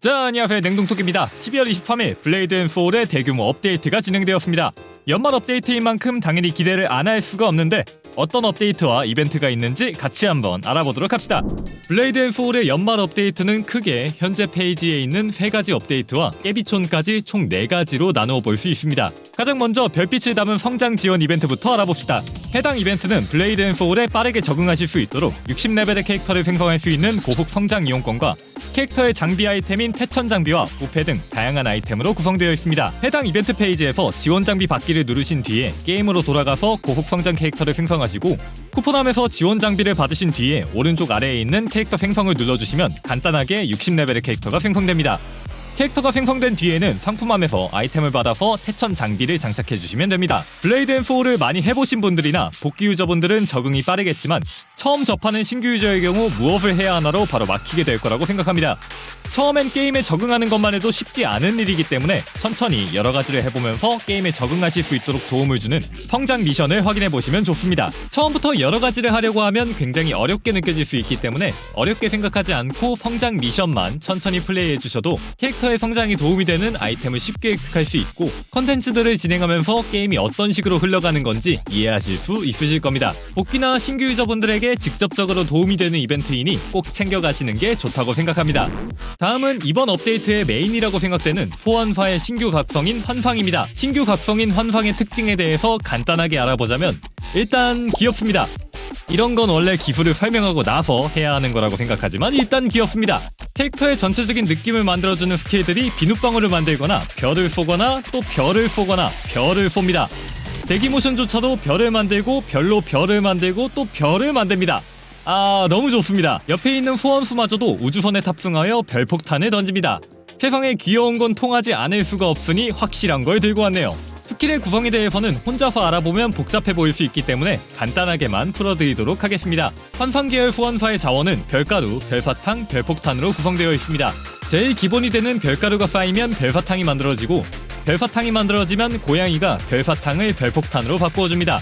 자, 안녕하세요. 냉동톡입니다. 12월 23일 블레이드 앤 소울의 대규모 업데이트가 진행되었습니다. 연말 업데이트인 만큼 당연히 기대를 안 할 수가 없는데 어떤 업데이트와 이벤트가 있는지 같이 한번 알아보도록 합시다. 블레이드 앤 소울의 연말 업데이트는 크게 현재 페이지에 있는 세 가지 업데이트와 깨비촌까지 총 4가지로 나누어 볼 수 있습니다. 가장 먼저 별빛을 담은 성장 지원 이벤트부터 알아봅시다. 해당 이벤트는 블레이드 앤 소울에 빠르게 적응하실 수 있도록 60레벨의 캐릭터를 생성할 수 있는 고급 성장 이용권과 캐릭터의 장비 아이템인 태천 장비와 부패 등 다양한 아이템으로 구성되어 있습니다. 해당 이벤트 페이지에서 지원 장비 받기를 누르신 뒤에 게임으로 돌아가서 고급 성장 캐릭터를 생성하시 고 쿠폰함에서 지원 장비를 받으신 뒤에 오른쪽 아래에 있는 캐릭터 생성을 눌러주시면 간단하게 60레벨의 캐릭터가 생성됩니다. 캐릭터가 생성된 뒤에는 상품함에서 아이템을 받아서 태천 장비를 장착해 주시면 됩니다. 블레이드 앤 소울을 많이 해보신 분들이나 복귀 유저분들은 적응이 빠르겠지만 처음 접하는 신규 유저의 경우 무엇을 해야 하나로 바로 막히게 될 거라고 생각합니다. 처음엔 게임에 적응하는 것만 해도 쉽지 않은 일이기 때문에 천천히 여러 가지를 해보면서 게임에 적응하실 수 있도록 도움을 주는 성장 미션을 확인해 보시면 좋습니다. 처음부터 여러 가지를 하려고 하면 굉장히 어렵게 느껴질 수 있기 때문에 어렵게 생각하지 않고 성장 미션만 천천히 플레이해 주셔도 캐릭터의 성장에 도움이 되는 아이템을 쉽게 획득할 수 있고 컨텐츠들을 진행하면서 게임이 어떤 식으로 흘러가는 건지 이해하실 수 있으실 겁니다. 복귀나 신규 유저분들에게 직접적으로 도움이 되는 이벤트이니 꼭 챙겨가시는 게 좋다고 생각합니다. 다음은 이번 업데이트의 메인이라고 생각되는 소환사의 신규 각성인 환상입니다. 신규 각성인 환상의 특징에 대해서 간단하게 알아보자면 일단 귀엽습니다. 이런 건 원래 기술을 설명하고 나서 해야 하는 거라고 생각하지만 일단 귀엽습니다. 캐릭터의 전체적인 느낌을 만들어주는 스킬들이 비눗방울을 만들거나 별을 쏘거나 또 별을 쏘거나 별을 쏩니다. 대기 모션조차도 별을 만들고 별로 별을 만들고 또 별을 만듭니다. 아 너무 좋습니다. 옆에 있는 소원수마저도 우주선에 탑승하여 별폭탄을 던집니다. 세상에 귀여운 건 통하지 않을 수가 없으니 확실한 걸 들고 왔네요. 스킬의 구성에 대해서는 혼자서 알아보면 복잡해 보일 수 있기 때문에 간단하게만 풀어드리도록 하겠습니다. 환상계열 소환사의 자원은 별가루, 별사탕, 별폭탄으로 구성되어 있습니다. 제일 기본이 되는 별가루가 쌓이면 별사탕이 만들어지고 별사탕이 만들어지면 고양이가 별사탕을 별폭탄으로 바꾸어줍니다.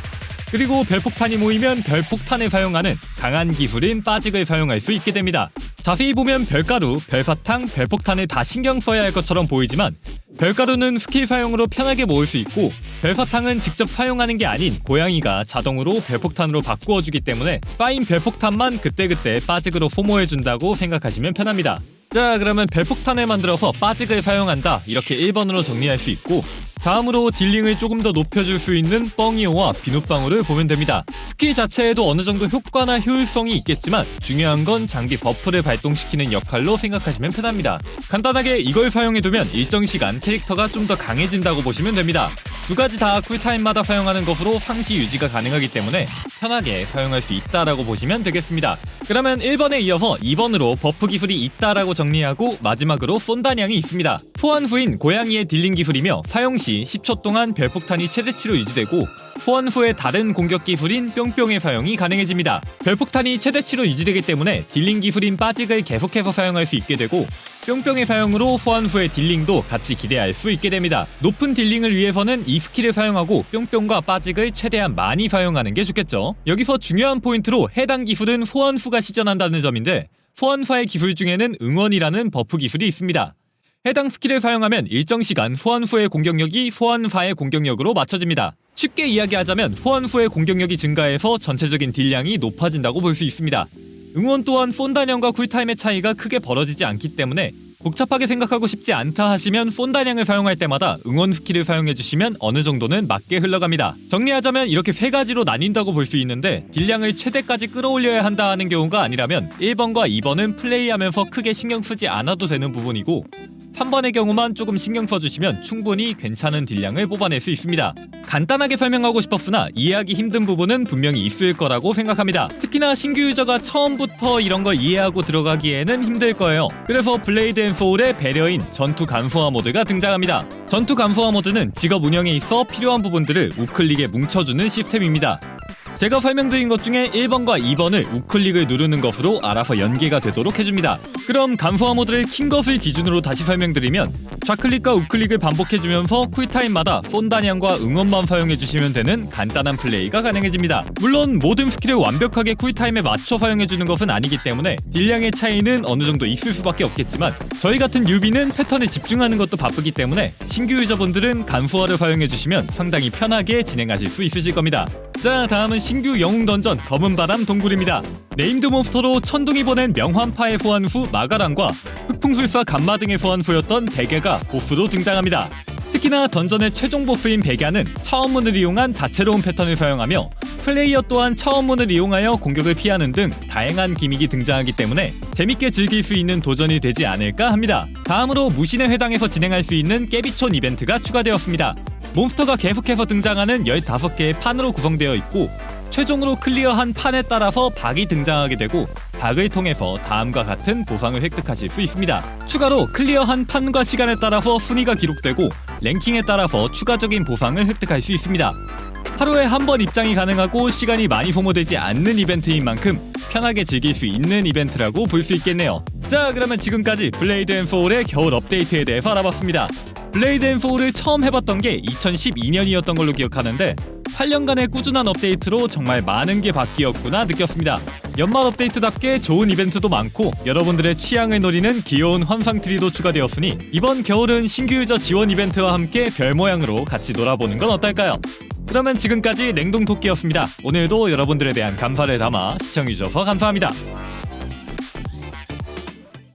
그리고 별폭탄이 모이면 별폭탄을 사용하는 강한 기술인 빠직을 사용할 수 있게 됩니다. 자세히 보면 별가루, 별사탕, 별폭탄을 다 신경 써야 할 것처럼 보이지만 별가루는 스킬 사용으로 편하게 모을 수 있고 별사탕은 직접 사용하는 게 아닌 고양이가 자동으로 별폭탄으로 바꾸어 주기 때문에 쌓인 별폭탄만 그때그때 빠직으로 소모해 준다고 생각하시면 편합니다. 자 그러면 별폭탄을 만들어서 빠직을 사용한다 이렇게 1번으로 정리할 수 있고 다음으로 딜링을 조금 더 높여줄 수 있는 뻥이오와 비눗방울을 보면 됩니다. 스킬 자체에도 어느 정도 효과나 효율성이 있겠지만 중요한 건 장비 버프를 발동시키는 역할로 생각하시면 편합니다. 간단하게 이걸 사용해두면 일정 시간 캐릭터가 좀 더 강해진다고 보시면 됩니다. 두 가지 다 쿨타임마다 사용하는 것으로 상시 유지가 가능하기 때문에 편하게 사용할 수 있다라고 보시면 되겠습니다. 그러면 1번에 이어서 2번으로 버프 기술이 있다라고 정리하고 마지막으로 쏜다냥이 있습니다. 소환 후인 고양이의 딜링 기술이며 사용 시 10초 동안 별폭탄이 최대치로 유지되고 소환 후의 다른 공격 기술인 뿅뿅의 사용이 가능해집니다. 별폭탄이 최대치로 유지되기 때문에 딜링 기술인 빠직을 계속해서 사용할 수 있게 되고 뿅뿅의 사용으로 소환 후의 딜링도 같이 기대할 수 있게 됩니다. 높은 딜링을 위해서는 이 스킬을 사용하고 뿅뿅과 빠직을 최대한 많이 사용하는 게 좋겠죠. 여기서 중요한 포인트로 해당 기술은 소환 후가 시전한다는 점인데 소환사의 기술 중에는 응원이라는 버프 기술이 있습니다. 해당 스킬을 사용하면 일정 시간 소환 후의 공격력이 소환사의 공격력으로 맞춰집니다. 쉽게 이야기하자면 소환 후의 공격력이 증가해서 전체적인 딜량이 높아진다고 볼 수 있습니다. 응원 또한 쏜다냥과 쿨타임의 차이가 크게 벌어지지 않기 때문에 복잡하게 생각하고 싶지 않다 하시면 쏜다냥을 사용할 때마다 응원 스킬을 사용해 주시면 어느 정도는 맞게 흘러갑니다. 정리하자면 이렇게 세 가지로 나뉜다고 볼 수 있는데 딜량을 최대까지 끌어올려야 한다 하는 경우가 아니라면 1번과 2번은 플레이하면서 크게 신경 쓰지 않아도 되는 부분이고 3번의 경우만 조금 신경 써주시면 충분히 괜찮은 딜량을 뽑아낼 수 있습니다. 간단하게 설명하고 싶었으나 이해하기 힘든 부분은 분명히 있을 거라고 생각합니다. 특히나 신규 유저가 처음부터 이런 걸 이해하고 들어가기에는 힘들 거예요. 그래서 블레이드 앤 소울의 배려인 전투 간소화 모드가 등장합니다. 전투 간소화 모드는 직업 운영에 있어 필요한 부분들을 우클릭에 뭉쳐주는 시스템입니다. 제가 설명드린 것 중에 1번과 2번을 우클릭을 누르는 것으로 알아서 연계가 되도록 해줍니다. 그럼 감소화 모드를 킨 것을 기준으로 다시 설명드리면 좌클릭과 우클릭을 반복해주면서 쿨타임마다 쏜다냥과 응원만 사용해주시면 되는 간단한 플레이가 가능해집니다. 물론 모든 스킬을 완벽하게 쿨타임에 맞춰 사용해주는 것은 아니기 때문에 딜량의 차이는 어느 정도 있을 수밖에 없겠지만 저희 같은 뉴비는 패턴에 집중하는 것도 바쁘기 때문에 신규 유저분들은 간소화를 사용해주시면 상당히 편하게 진행하실 수 있으실 겁니다. 자 다음은 신규 영웅 던전 검은 바람 동굴입니다. 네임드 몬스터로 천둥이 보낸 명환파의 소환수 마가랑과 흑풍술사 감마 등의 소환수였던 베개가 보스로 등장합니다. 특히나 던전의 최종 보스인 베갸는 차원문을 이용한 다채로운 패턴을 사용하며 플레이어 또한 차원문을 이용하여 공격을 피하는 등 다양한 기믹이 등장하기 때문에 재밌게 즐길 수 있는 도전이 되지 않을까 합니다. 다음으로 무신의 회당에서 진행할 수 있는 깨비촌 이벤트가 추가되었습니다. 몬스터가 계속해서 등장하는 15개의 판으로 구성되어 있고 최종으로 클리어한 판에 따라서 박이 등장하게 되고 박을 통해서 다음과 같은 보상을 획득하실 수 있습니다. 추가로 클리어한 판과 시간에 따라서 순위가 기록되고 랭킹에 따라서 추가적인 보상을 획득할 수 있습니다. 하루에 한 번 입장이 가능하고 시간이 많이 소모되지 않는 이벤트인 만큼 편하게 즐길 수 있는 이벤트라고 볼 수 있겠네요. 자, 그러면 지금까지 블레이드 앤 소울의 겨울 업데이트에 대해서 알아봤습니다. 블레이드 앤 소울을 처음 해봤던 게 2012년이었던 걸로 기억하는데 8년간의 꾸준한 업데이트로 정말 많은 게 바뀌었구나 느꼈습니다. 연말 업데이트답게 좋은 이벤트도 많고 여러분들의 취향을 노리는 귀여운 환상 트리도 추가되었으니 이번 겨울은 신규 유저 지원 이벤트와 함께 별 모양으로 같이 놀아보는 건 어떨까요? 그러면 지금까지 냉동토끼였습니다. 오늘도 여러분들에 대한 감사를 담아 시청해주셔서 감사합니다.